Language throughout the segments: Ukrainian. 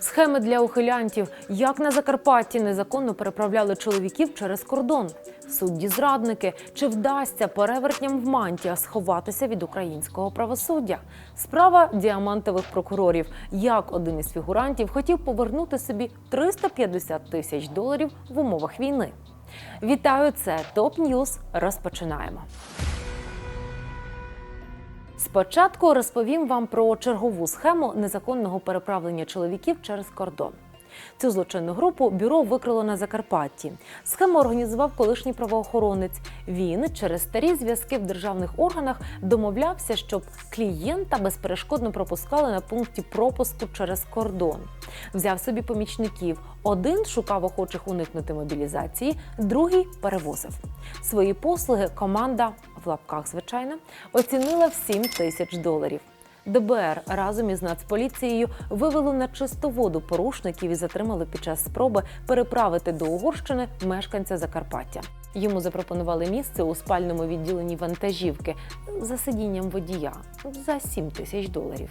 Схеми для ухилянтів, як на Закарпатті незаконно переправляли чоловіків через кордон. Судді зрадники, чи вдасться перевертням в мантія сховатися від українського правосуддя? Справа діамантових прокурорів. Як один із фігурантів хотів повернути собі 350 тисяч доларів в умовах війни. Вітаю, це ТОП Ньюз. Розпочинаємо. Спочатку розповім вам про чергову схему незаконного переправлення чоловіків через кордон. Цю злочинну групу бюро викрило на Закарпатті. Схему організував колишній правоохоронець. Він через старі зв'язки в державних органах домовлявся, щоб клієнта безперешкодно пропускали на пункті пропуску через кордон. Взяв собі помічників. Один шукав охочих уникнути мобілізації, другий перевозив. Свої послуги команда в лапках, звичайно, оцінила в 7 тисяч доларів. ДБР разом із Нацполіцією вивели на чисту воду порушників і затримали під час спроби переправити до Угорщини мешканця Закарпаття. Йому запропонували місце у спальному відділенні вантажівки за сидінням водія за 7 тисяч доларів.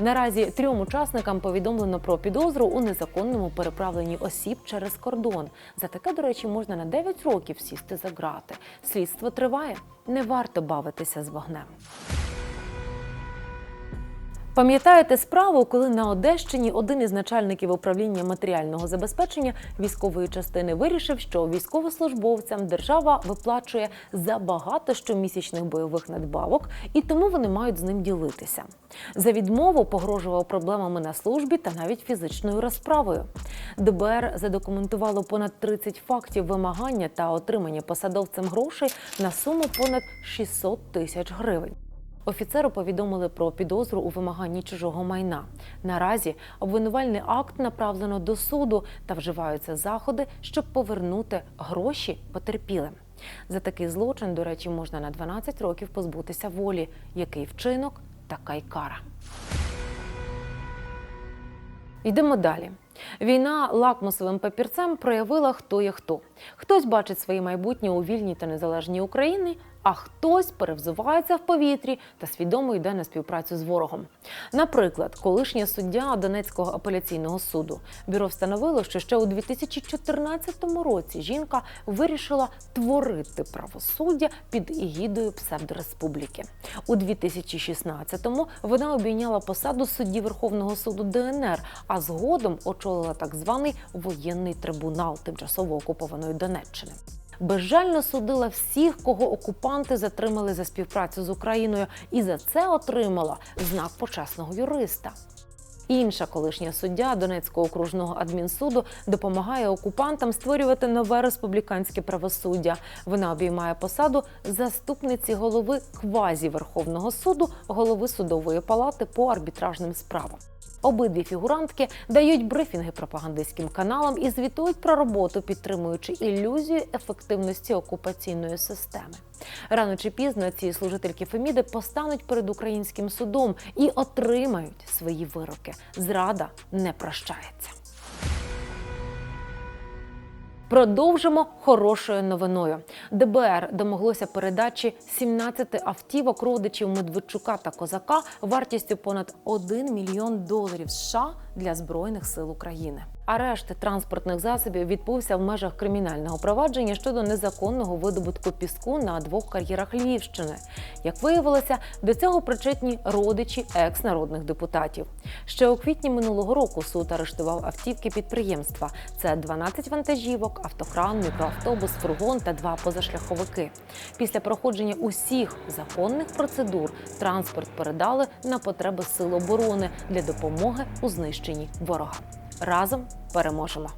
Наразі трьом учасникам повідомлено про підозру у незаконному переправленні осіб через кордон. За таке, до речі, можна на 9 років сісти за грати. Слідство триває. Не варто бавитися з вогнем. Пам'ятаєте справу, коли на Одещині один із начальників управління матеріального забезпечення військової частини вирішив, що військовослужбовцям держава виплачує забагато щомісячних бойових надбавок, і тому вони мають з ним ділитися. За відмову погрожував проблемами на службі та навіть фізичною розправою. ДБР задокументувало понад 30 фактів вимагання та отримання посадовцем грошей на суму понад 600 тисяч гривень. Офіцеру повідомили про підозру у вимаганні чужого майна. Наразі обвинувальний акт направлено до суду та вживаються заходи, щоб повернути гроші потерпілим. За такий злочин, до речі, можна на 12 років позбутися волі. Який вчинок, така й кара. Йдемо далі. Війна лакмусовим папірцем проявила, хто є хто. Хтось бачить своє майбутнє у вільній та незалежній Україні, а хтось перевзувається в повітрі та свідомо йде на співпрацю з ворогом. Наприклад, колишня суддя Донецького апеляційного суду бюро встановило, що ще у 2014 році жінка вирішила творити правосуддя під егідою псевдореспубліки. У 2016-му вона обійняла посаду судді Верховного суду ДНР, а згодом очолила так званий воєнний трибунал тимчасово окупованої Донеччини. Безжально судила всіх, кого окупанти затримали за співпрацю з Україною, і за це отримала знак почесного юриста. Інша колишня суддя Донецького окружного адмінсуду допомагає окупантам створювати нове республіканське правосуддя. Вона обіймає посаду заступниці голови квазі Верховного суду, голови судової палати по арбітражним справам. Обидві фігурантки дають брифінги пропагандистським каналам і звітують про роботу, підтримуючи ілюзію ефективності окупаційної системи. Рано чи пізно ці служительки Феміди постануть перед українським судом і отримають свої вироки. Зрада не прощається. Продовжимо хорошою новиною. ДБР домоглося передачі 17 автівок родичів Медведчука та Козака вартістю понад 1 мільйон доларів США для збройних сил України. Арешт транспортних засобів відбувся в межах кримінального провадження щодо незаконного видобутку піску на двох кар'єрах Львівщини. Як виявилося, до цього причетні родичі екс-народних депутатів. Ще у квітні минулого року суд арештував автівки підприємства. Це 12 вантажівок, автокран, мікроавтобус, фургон та два позашляховики. Після проходження усіх законних процедур транспорт передали на потреби сил оборони для допомоги у знищенні ворога. Разом переможемо.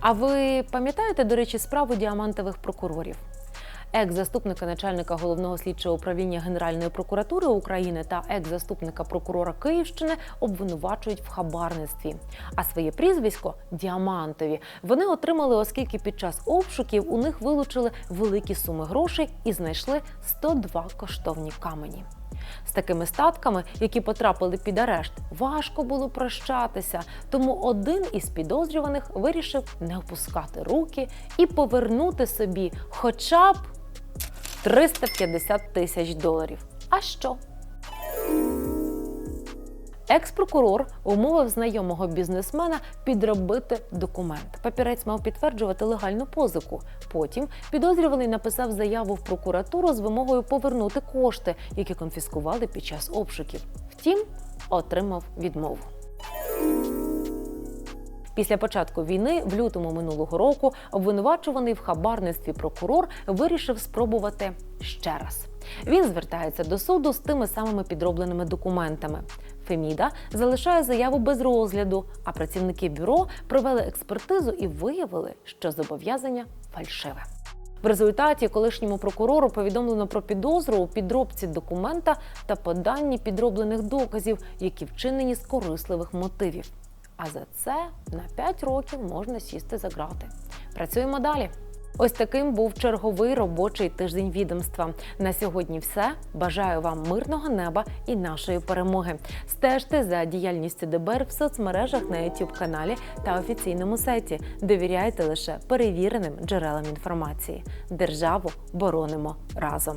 А ви пам'ятаєте, до речі, справу діамантових прокурорів? Екс-заступника начальника головного слідчого управління Генеральної прокуратури України та екс-заступника прокурора Київщини обвинувачують в хабарництві. А своє прізвисько діамантові вони отримали, оскільки під час обшуків у них вилучили великі суми грошей і знайшли 102 коштовні камені. З такими статками, які потрапили під арешт, важко було прощатися. Тому один із підозрюваних вирішив не опускати руки і повернути собі хоча б 350 тисяч доларів. А що? Екс-прокурор умовив знайомого бізнесмена підробити документ. Папірець мав підтверджувати легальну позику. Потім підозрюваний написав заяву в прокуратуру з вимогою повернути кошти, які конфіскували під час обшуків. Втім, отримав відмову. Після початку війни, в лютому минулого року, обвинувачуваний в хабарництві прокурор вирішив спробувати ще раз. Він звертається до суду з тими самими підробленими документами. Феміда залишає заяву без розгляду, а працівники бюро провели експертизу і виявили, що зобов'язання фальшиве. В результаті колишньому прокурору повідомлено про підозру у підробці документа та поданні підроблених доказів, які вчинені з корисливих мотивів. А за це на 5 років можна сісти за грати. Працюємо далі. Ось таким був черговий робочий тиждень відомства. На сьогодні все. Бажаю вам мирного неба і нашої перемоги. Стежте за діяльністю ДБР в соцмережах на youtube каналі та офіційному сайті. Довіряйте лише перевіреним джерелам інформації. Державу боронимо разом.